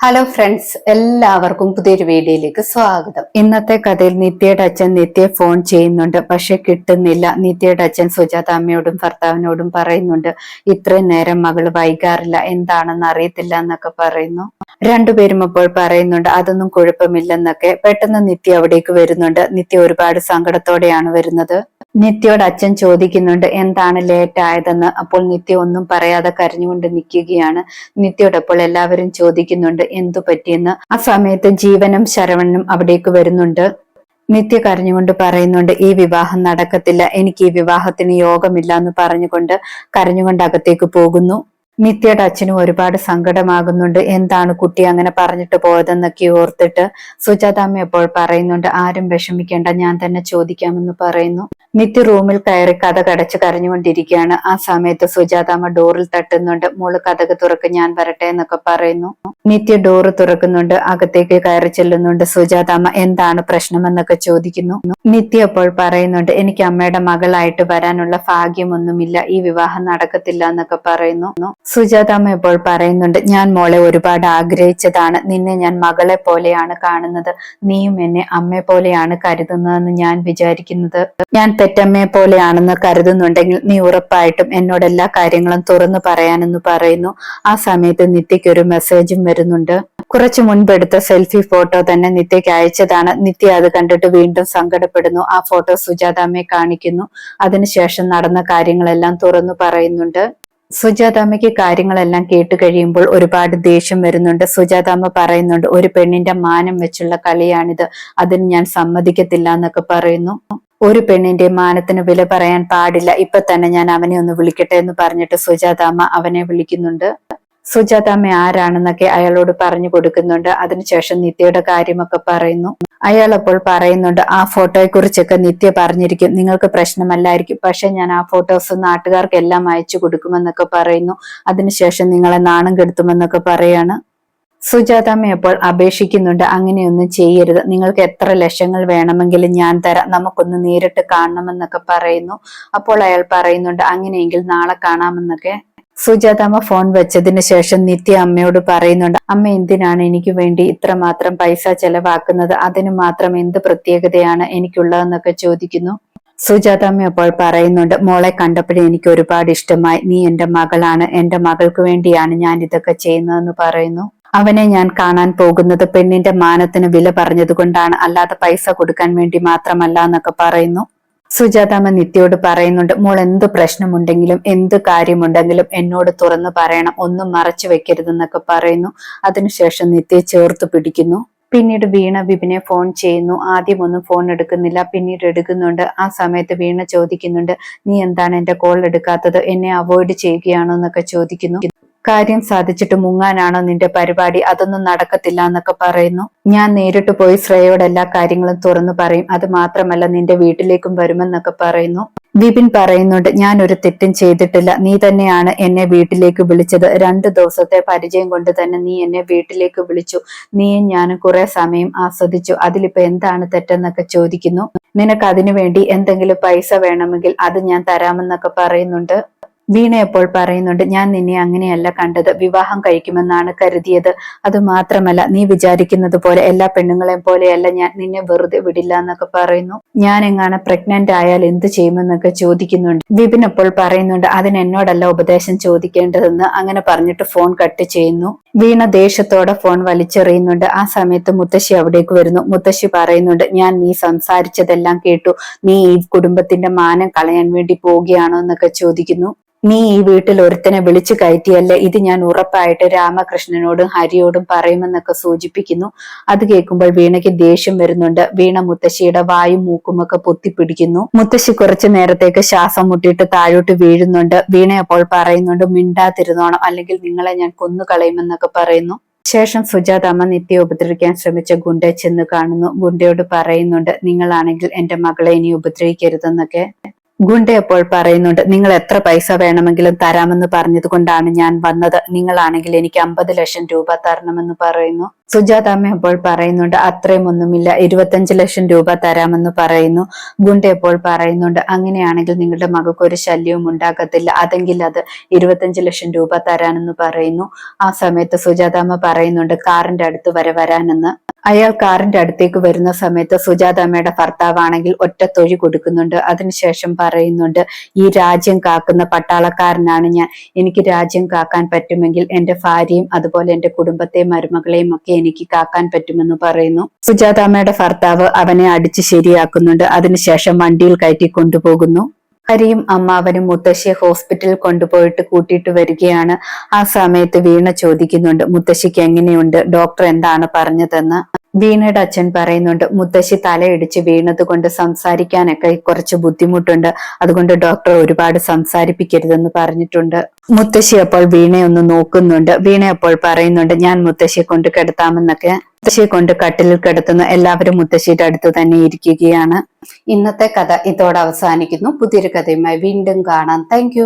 Hello friends എല്ലാവർക്കും പുതിയൊരു വീഡിയോയിലേക്ക് സ്വാഗതം. ഇന്നത്തെ കഥയിൽ നിത്യയുടെ അച്ഛൻ നിത്യയെ ഫോൺ ചെയ്യുന്നുണ്ട്. പക്ഷെ കിട്ടുന്നില്ല. നിത്യയുടെ അച്ഛൻ സുജാത അമ്മയോടും ഭർത്താവിനോടും പറയുന്നുണ്ട് ഇത്രയും നേരം മകൾ വൈകാറില്ല എന്താണെന്ന് അറിയത്തില്ല എന്നൊക്കെ പറയുന്നു. രണ്ടുപേരും അപ്പോൾ പറയുന്നുണ്ട് അതൊന്നും കുഴപ്പമില്ലെന്നൊക്കെ. പെട്ടെന്ന് നിത്യ അവിടേക്ക് വരുന്നുണ്ട്. നിത്യ ഒരുപാട് സങ്കടത്തോടെയാണ് വരുന്നത്. നിത്യയോട് അച്ഛൻ ചോദിക്കുന്നുണ്ട് എന്താണ് ലേറ്റ് ആയതെന്ന്? അപ്പോൾ നിത്യ ഒന്നും പറയാതെ കരഞ്ഞുകൊണ്ട് നിൽക്കുകയാണ്. നിത്യയോടപ്പോൾ എല്ലാവരും ചോദിക്കുന്നുണ്ട് എന്തു പറ്റിയെന്ന്? ആ സമയത്ത് ജീവനും ശരവണനും അവിടേക്ക് വരുന്നുണ്ട്. നിത്യ കരഞ്ഞുകൊണ്ട് പറയുന്നുണ്ട് ഈ വിവാഹം നടക്കത്തില്ല. എനിക്ക് ഈ വിവാഹത്തിന് യോഗമില്ല എന്ന് പറഞ്ഞുകൊണ്ട് കരഞ്ഞുകൊണ്ട് അകത്തേക്ക് പോകുന്നു. നിത്യയുടെ അച്ഛനും ഒരുപാട് സങ്കടമാകുന്നുണ്ട് എന്താണ് കുട്ടി അങ്ങനെ പറഞ്ഞിട്ട് പോയതെന്നൊക്കെ ഓർത്തിട്ട്? സുജാതാമ്മ അപ്പോൾ പറയുന്നുണ്ട് ആരും വിഷമിക്കേണ്ട ഞാൻ തന്നെ ചോദിക്കാമെന്ന് പറയുന്നു. നിത്യ റൂമിൽ കയറി കഥ കടച്ച് കരഞ്ഞുകൊണ്ടിരിക്കുകയാണ്. ആ സമയത്ത് സുജാതാമ്മ ഡോറിൽ തട്ടുന്നുണ്ട്. മോൾ കഥക് തുറക്ക് ഞാൻ വരട്ടെ എന്നൊക്കെ പറയുന്നു. നിത്യ ഡോറ് തുറക്കുന്നുണ്ട്. അകത്തേക്ക് കയറി ചെല്ലുന്നുണ്ട്. സുജാതാമ്മ എന്താണ് പ്രശ്നമെന്നൊക്കെ ചോദിക്കുന്നു. നിത്യ അപ്പോൾ പറയുന്നുണ്ട് എനിക്ക് അമ്മയുടെ മകളായിട്ട് വരാനുള്ള ഭാഗ്യമൊന്നുമില്ല. ഈ വിവാഹം നടക്കത്തില്ല എന്നൊക്കെ പറയുന്നു. സുജാതാമ്മ ഇപ്പോൾ പറയുന്നുണ്ട് ഞാൻ മോളെ ഒരുപാട് ആഗ്രഹിച്ചതാണ്. നിന്നെ ഞാൻ മകളെ പോലെയാണ് കാണുന്നത്. നീയും എന്നെ അമ്മയെ പോലെയാണ് കരുതുന്നതെന്ന് ഞാൻ വിചാരിക്കുന്നത്. ഞാൻ പെറ്റമ്മയെ പോലെയാണെന്ന് കരുതുന്നുണ്ടെങ്കിൽ നീ ഉറപ്പായിട്ടും എന്നോട് എല്ലാ കാര്യങ്ങളും തുറന്നു പറയാനെന്ന് പറയുന്നു. ആ സമയത്ത് നിത്യയ്ക്ക് ഒരു മെസ്സേജും വരുന്നുണ്ട്. കുറച്ചു മുൻപ് എടുത്ത സെൽഫി ഫോട്ടോ തന്നെ നിത്യയ്ക്ക് അയച്ചതാണ്. നിത്യ അത് കണ്ടിട്ട് വീണ്ടും സങ്കടപ്പെടുന്നു. ആ ഫോട്ടോ സുജാതാമ്മയെ കാണിക്കുന്നു. അതിനുശേഷം നടന്ന കാര്യങ്ങളെല്ലാം തുറന്നു പറയുന്നുണ്ട്. സുജാതാമ്മയ്ക്ക് കാര്യങ്ങളെല്ലാം കേട്ട് കഴിയുമ്പോൾ ഒരുപാട് ദേഷ്യം വരുന്നുണ്ട്. സുജാതാമ്മ പറയുന്നുണ്ട് ഒരു പെണ്ണിന്റെ മാനം വെച്ചുള്ള കളിയാണിത്. അതിന് ഞാൻ സമ്മതിക്കത്തില്ല എന്നൊക്കെ പറയുന്നു. ഒരു പെണ്ണിന്റെ മാനത്തിന് വില പറയാൻ പാടില്ല. ഇപ്പൊ തന്നെ ഞാൻ അവനെ ഒന്ന് വിളിക്കട്ടെ എന്ന് പറഞ്ഞിട്ട് സുജാതാമ്മ അവനെ വിളിക്കുന്നുണ്ട്. സുജാതാമ്മ ആരാണെന്നൊക്കെ അയാളോട് പറഞ്ഞു കൊടുക്കുന്നുണ്ട്. അതിനുശേഷം നിത്യയുടെ കാര്യമൊക്കെ പറയുന്നു. അയാൾ അപ്പോൾ പറയുന്നുണ്ട് ആ ഫോട്ടോയെ കുറിച്ചൊക്കെ നിത്യ പറഞ്ഞിരിക്കും. നിങ്ങൾക്ക് പ്രശ്നമല്ലായിരിക്കും. പക്ഷെ ഞാൻ ആ ഫോട്ടോസ് നാട്ടുകാർക്ക് എല്ലാം അയച്ചു കൊടുക്കുമെന്നൊക്കെ പറയുന്നു. അതിനുശേഷം നിങ്ങളെ നാണം കെടുത്തുമെന്നൊക്കെ പറയാണ്. സുജാതാമ്മ അപ്പോൾ അപേക്ഷിക്കുന്നുണ്ട്. അങ്ങനെയൊന്നും ചെയ്യരുത്. നിങ്ങൾക്ക് എത്ര ലക്ഷങ്ങൾ വേണമെങ്കിലും ഞാൻ തരാം. നമുക്കൊന്ന് നേരിട്ട് കാണണമെന്നൊക്കെ പറയുന്നു. അപ്പോൾ അയാൾ പറയുന്നുണ്ട് അങ്ങനെയെങ്കിൽ നാളെ കാണാമെന്നൊക്കെ. സുജാതാമ്മ ഫോൺ വെച്ചതിന് ശേഷം നിത്യ അമ്മയോട് പറയുന്നുണ്ട് അമ്മ എന്തിനാണ് എനിക്ക് വേണ്ടി ഇത്രമാത്രം പൈസ ചെലവാക്കുന്നത്? അതിന് മാത്രം എന്ത് പ്രത്യേകതയാണ് എനിക്കുള്ളതെന്നൊക്കെ ചോദിക്കുന്നു. സുജാതാമ്മ അപ്പോൾ പറയുന്നുണ്ട് മോളെ കണ്ടപ്പോഴേ എനിക്ക് ഒരുപാട് ഇഷ്ടമായി. നീ എന്റെ മകളാണ്. എന്റെ മകൾക്ക് വേണ്ടിയാണ് ഞാൻ ഇതൊക്കെ ചെയ്യുന്നതെന്ന് പറയുന്നു. അവനെ ഞാൻ കാണാൻ പോകുന്നത് പെണ്ണിന്റെ മാനത്തിന് വില പറഞ്ഞതുകൊണ്ടാണ്. അല്ലാതെ പൈസ കൊടുക്കാൻ വേണ്ടി മാത്രമല്ല എന്നൊക്കെ പറയുന്നു. സുജാതാമ്മ നിത്യയോട് പറയുന്നുണ്ട് മോൾ എന്ത് പ്രശ്നമുണ്ടെങ്കിലും എന്ത് കാര്യമുണ്ടെങ്കിലും എന്നോട് തുറന്നു പറയണം ഒന്നും മറച്ചു വെക്കരുതെന്നൊക്കെ പറയുന്നു. അതിനുശേഷം നിത്യ ചേർത്ത് പിടിക്കുന്നു. പിന്നീട് വീണ വിപിനെ ഫോൺ ചെയ്യുന്നു. ആദ്യം ഒന്നും ഫോൺ എടുക്കുന്നില്ല പിന്നീട് എടുക്കുന്നുണ്ട്. ആ സമയത്ത് വീണ ചോദിക്കുന്നുണ്ട് നീ എന്താണ് എന്റെ കോൾ എടുക്കാത്തത്? എന്നെ അവോയ്ഡ് ചെയ്യുകയാണോ? എന്നൊക്കെ ചോദിക്കുന്നു. കാര്യം സാധിച്ചിട്ട് മുങ്ങാനാണോ നിന്റെ പരിപാടി? അതൊന്നും നടക്കത്തില്ല എന്നൊക്കെ പറയുന്നു. ഞാൻ നേരിട്ട് പോയി ശ്രേയോട് എല്ലാ കാര്യങ്ങളും തുറന്നു പറയും. അത് മാത്രമല്ല നിന്റെ വീട്ടിലേക്കും വരുമെന്നൊക്കെ പറയുന്നു. വിപിൻ പറയുന്നുണ്ട് ഞാൻ ഒരു തെറ്റും ചെയ്തിട്ടില്ല. നീ തന്നെയാണ് എന്നെ വീട്ടിലേക്ക് വിളിച്ചത്. രണ്ടു ദിവസത്തെ പരിചയം കൊണ്ട് തന്നെ നീ എന്നെ വീട്ടിലേക്ക് വിളിച്ചു. നീയും ഞാനും കുറെ സമയം ആസ്വദിച്ചു. അതിലിപ്പോ എന്താണ് തെറ്റെന്നൊക്കെ ചോദിക്കുന്നു. നിനക്ക് അതിനു വേണ്ടി എന്തെങ്കിലും പൈസ വേണമെങ്കിൽ അത് ഞാൻ തരാമെന്നൊക്കെ പറയുന്നുണ്ട്. വീണ എപ്പോൾ പറയുന്നുണ്ട് ഞാൻ നിന്നെ അങ്ങനെയല്ല കണ്ടത്. വിവാഹം കഴിക്കുമെന്നാണ് കരുതിയത്. അതുമാത്രമല്ല നീ വിചാരിക്കുന്നത് പോലെ എല്ലാ പെണ്ണുങ്ങളെയും പോലെയല്ല ഞാൻ നിന്നെ വെറുതെ വിടില്ല എന്നൊക്കെ പറയുന്നു. ഞാൻ എങ്ങാണ് പ്രഗ്നന്റ് ആയാൽ എന്ത് ചെയ്യുമെന്നൊക്കെ ചോദിക്കുന്നുണ്ട്. വിപിൻ അപ്പോൾ പറയുന്നുണ്ട് അതിന് എന്നോടല്ല ഉപദേശം ചോദിക്കേണ്ടതെന്ന് അങ്ങനെ പറഞ്ഞിട്ട് ഫോൺ കട്ട് ചെയ്യുന്നു. വീണ ദേഷ്യത്തോടെ ഫോൺ വലിച്ചെറിയുന്നുണ്ട്. ആ സമയത്ത് മുത്തശ്ശി അവിടേക്ക് വരുന്നു. മുത്തശ്ശി പറയുന്നുണ്ട് ഞാൻ നീ സംസാരിച്ചതെല്ലാം കേട്ടു. നീ ഈ കുടുംബത്തിന്റെ മാനം കളയാൻ വേണ്ടി പോവുകയാണോ എന്നൊക്കെ ചോദിക്കുന്നു. നീ ഈ വീട്ടിൽ ഒരുത്തനെ വിളിച്ചു കയറ്റിയല്ല? ഇത് ഞാൻ ഉറപ്പായിട്ട് രാമകൃഷ്ണനോടും ഹരിയോടും പറയുമെന്നൊക്കെ സൂചിപ്പിക്കുന്നു. അത് കേൾക്കുമ്പോൾ വീണയ്ക്ക് ദേഷ്യം വരുന്നുണ്ട്. വീണ മുത്തശ്ശിയുടെ വായും മൂക്കുമൊക്കെ പൊത്തിപ്പിടിക്കുന്നു. മുത്തശ്ശി കുറച്ചു നേരത്തേക്ക് ശ്വാസം മുട്ടിയിട്ട് താഴോട്ട് വീഴുന്നുണ്ട്. വീണ അപ്പോൾ പറയുന്നുണ്ട് മിണ്ടാതിരുന്നോണം. അല്ലെങ്കിൽ നിങ്ങളെ ഞാൻ കൊന്നുകളയുമെന്നൊക്കെ പറയുന്നു. ശേഷം സുജാതാമ്മ നിത്യ ഉപദ്രവിക്കാൻ ശ്രമിച്ച ഗുണ്ടയെ ചെന്ന് കാണുന്നു. ഗുണ്ടയോട് പറയുന്നുണ്ട് നിങ്ങളാണെങ്കിൽ എന്റെ മകളെ ഇനി ഉപദ്രവിക്കരുതെന്നൊക്കെ. ഗുണ്ട അപ്പോൾ പറയുന്നുണ്ട് നിങ്ങൾ എത്ര പൈസ വേണമെങ്കിലും തരാമെന്ന് പറഞ്ഞത് കൊണ്ടാണ് ഞാൻ വന്നത്. നിങ്ങളാണെങ്കിൽ എനിക്ക് അമ്പത് ലക്ഷം രൂപ തരണമെന്ന് പറയുന്നു. സുജാതാമ്മ അപ്പോൾ പറയുന്നുണ്ട് അത്രയും ഒന്നുമില്ല ഇരുപത്തഞ്ച് ലക്ഷം രൂപ തരാമെന്ന് പറയുന്നു. ഗുണ്ട അപ്പോൾ പറയുന്നുണ്ട് അങ്ങനെയാണെങ്കിൽ നിങ്ങളുടെ മകൾക്ക് ഒരു ശല്യവും ഉണ്ടാകത്തില്ല അതെങ്കിൽ അത് ഇരുപത്തഞ്ച് ലക്ഷം രൂപ തരാനെന്ന് പറയുന്നു. ആ സമയത്ത് സുജാതാമ്മ പറയുന്നുണ്ട് കാറിന്റെ അടുത്ത് വരെ വരാനെന്ന്. അയാൾ കാറിന്റെ അടുത്തേക്ക് വരുന്ന സമയത്ത് സുജാതാമ്മയുടെ ഭർത്താവാണെങ്കിൽ ഒറ്റ തൊഴി കൊടുക്കുന്നുണ്ട്. അതിനുശേഷം പറയുന്നുണ്ട് ഈ രാജ്യം കാക്കുന്ന പട്ടാളക്കാരനാണ് ഞാൻ. എനിക്ക് രാജ്യം കാക്കാൻ പറ്റുമെങ്കിൽ എന്റെ ഭാര്യയും അതുപോലെ എന്റെ കുടുംബത്തെ മരുമകളെയും ഒക്കെ എനിക്ക് കാക്കാൻ പറ്റുമെന്ന് പറയുന്നു. സുജാതാമ്മയുടെ ഭർത്താവ് അവനെ അടിച്ച് ശരിയാക്കുന്നുണ്ട്. അതിനുശേഷം വണ്ടിയിൽ കയറ്റി കൊണ്ടുപോകുന്നു. ഹരിയും അമ്മാവനും മുത്തശ്ശിയെ ഹോസ്പിറ്റലിൽ കൊണ്ടുപോയിട്ട് കൂട്ടിയിട്ട് വരികയാണ്. ആ സമയത്ത് വീണ ചോദിക്കുന്നുണ്ട് മുത്തശ്ശിക്ക് എങ്ങനെയുണ്ട്? ഡോക്ടർ എന്താണ് പറഞ്ഞതെന്ന്? വീണയുടെ അച്ഛൻ പറയുന്നുണ്ട് മുത്തശ്ശി തലയിടിച്ച് വീണത് കൊണ്ട് സംസാരിക്കാനൊക്കെ കുറച്ച് ബുദ്ധിമുട്ടുണ്ട്. അതുകൊണ്ട് ഡോക്ടർ ഒരുപാട് സംസാരിപ്പിക്കരുതെന്ന് പറഞ്ഞിട്ടുണ്ട്. മുത്തശ്ശി അപ്പോൾ വീണയെ ഒന്ന് നോക്കുന്നുണ്ട്. വീണ അപ്പോൾ പറയുന്നുണ്ട് ഞാൻ മുത്തശ്ശിയെ കൊണ്ട് കിടത്താമെന്നൊക്കെ. മുത്തശ്ശിയെ കൊണ്ട് കട്ടിലിൽ കിടത്തുന്ന എല്ലാവരും മുത്തശ്ശിയുടെ അടുത്ത് തന്നെ ഇരിക്കുകയാണ്. ഇന്നത്തെ കഥ ഇതോടെ അവസാനിക്കുന്നു. പുതിയൊരു കഥയുമായി വീണ്ടും കാണാം. താങ്ക്